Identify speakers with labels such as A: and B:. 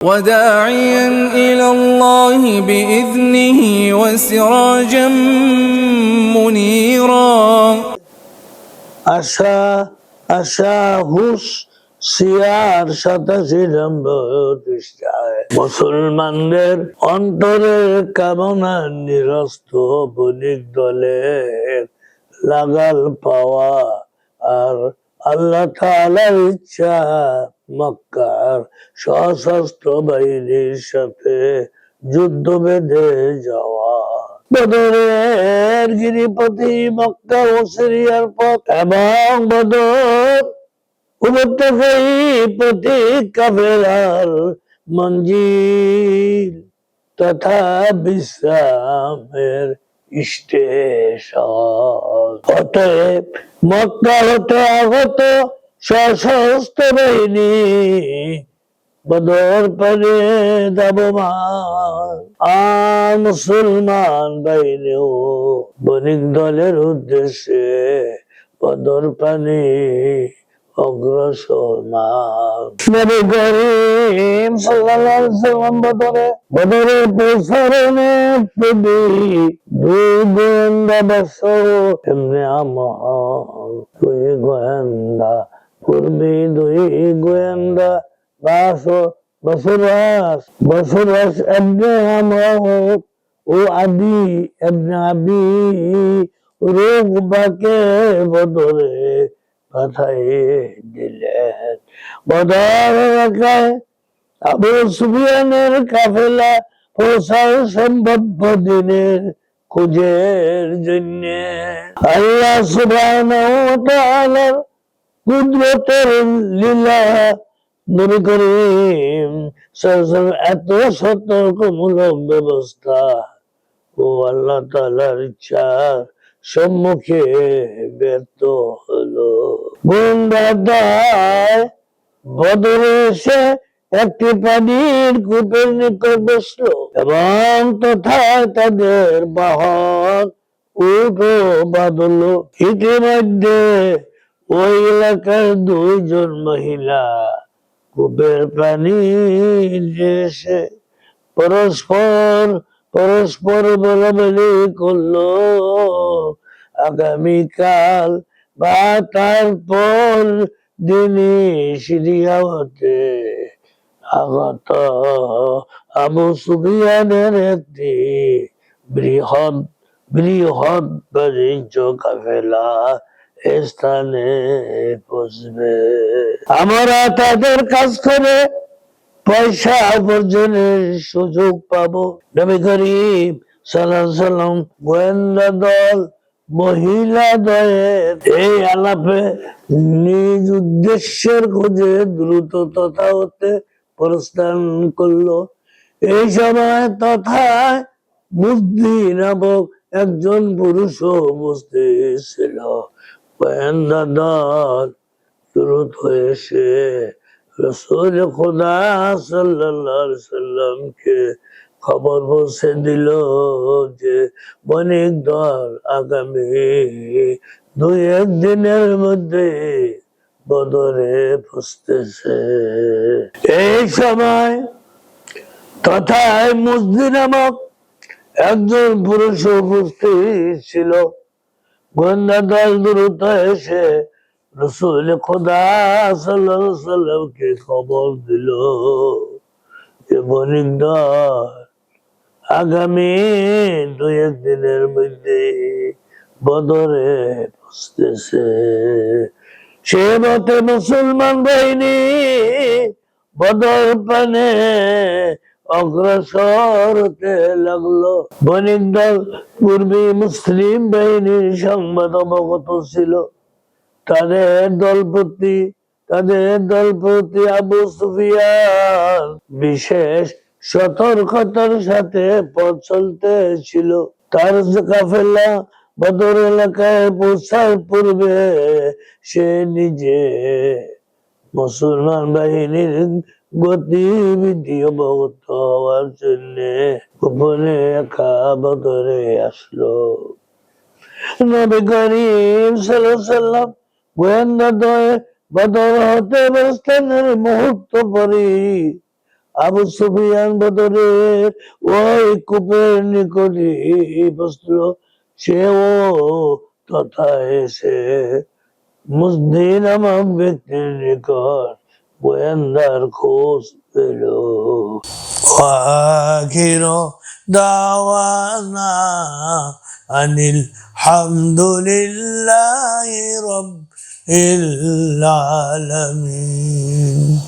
A: وداعيا إلى الله بإذنه وسراجا منيرا
B: আশা আশা হুস সিয়ার সাতাশি নম্বর পৃষ্ঠায় মুসলমানদের অন্তরের কামনা নিরস্ত বণিক দলের লাগাল পাওয়া আর আল্লাহ তাআলার ইচ্ছা মক্কার সশস্ত্র বাহিনীর সাথে যুদ্ধ বেঁধে যাওয়া। বদরের গিরিপতি মক্কা ও সিরিয়ার পথ এবং বদর উপত্যকাই প্রতি মঞ্জিল তথা বিশ্রামের স্টেশন। অতএব মক্কা হতে আগত সশস্ত্র বাহিনী বদর পারে মুসলমান বাহিনীও বণিক দলের উদ্দেশ্যে বদর পানি দুই গোয়েন্দা দুই গোয়েন্দা বাস বসবাস বসবাস ও আদি এমনি আবি রোগ বাকে বদরে পাঠাইয়ে দিলেন। বদর এলাকায় আবু সুফিয়ানের কাফেলা পৌঁছায় সম্ভাব্য দিনের খুঁজের জন্য। আল্লাহ তাআলার কুদরতের লীলা নবী এত সতর্কমূলক ব্যবস্থা। ও আল্লাহ তাআলার ইচ্ছার সম্মুখে ব্যর্থ হলো। গুন্ডাদায় বদরে এসে একটি পানির কূপের নিকট বসল এবং তথা তাদের বাহন উঠো বাঁধল ইতিমধ্যে ওই এলাকার দুইজন মহিলা কূপের পানি এসে পরস্পর পরস্পর বলা বলি করল। আগামীকাল বা তারপর দিনে সিরিয়া হতে আগত আবু সুফিয়ানের একটি বৃহৎ বৃহৎ বাণিজ্য কাফেলা স্থানে পৌঁছবে। আমরা তাদের কাজ করে পয়সা উপার্জনের সুযোগ পাবো। নবী সাল্লাম সাল্লাম গোয়েন্দা দল, মহিলা দলের এই আলাপে নিজ উদ্দেশ্যের খোঁজে দ্রুত তথা হতে প্রস্থান করল। এই সময় তথা মুদ্দি নামক একজন পুরুষ উপস্থিত ছিল। দ্রুত এসে রসুল খোদা সাল্লাল্লাহু সাল্লামকে খবর পৌঁছে দিল যে, বণিক দল আগামী দুই একদিনের মধ্যে বদরে পৌঁছতেছে। এই সময় তথায় মুসদি নামক একজন পুরুষ উপস্থিত ছিল। গোয়েন্দা দল দ্রুত এসে রসুল খোদা সাল্লামকে খবর দিল যে বণিক দল আগামী দুই একদিনের মধ্যে বদরে পৌঁছতেছে সে মতে মুসলমান বাহিনী বদর পানে অগ্রসর হতে লাগল। বণিক পূর্বে মুসলিম বাহিনীর সংবাদ অবগত ছিল। তাদের দলপতি তাদের দলপতি আবু সুফিয়ান বিশেষ সতর্কতার সাথে পথ চলতে ছিল। তার কাফেলা বদর এলাকায় পৌঁছার পূর্বে সে নিজে মুসলমান বাহিনীর গতিবিধি অবগত হওয়ার জন্য গোপনে একা বদরে আসলো ওই কূপের নিকটে বসল। সেও তথা এসে মুসদিন আমার ব্যক্তির নিকট গোয়েন্দার খোঁজ পেল
C: وآخر دعوانا أن الحمد لله رب العالمين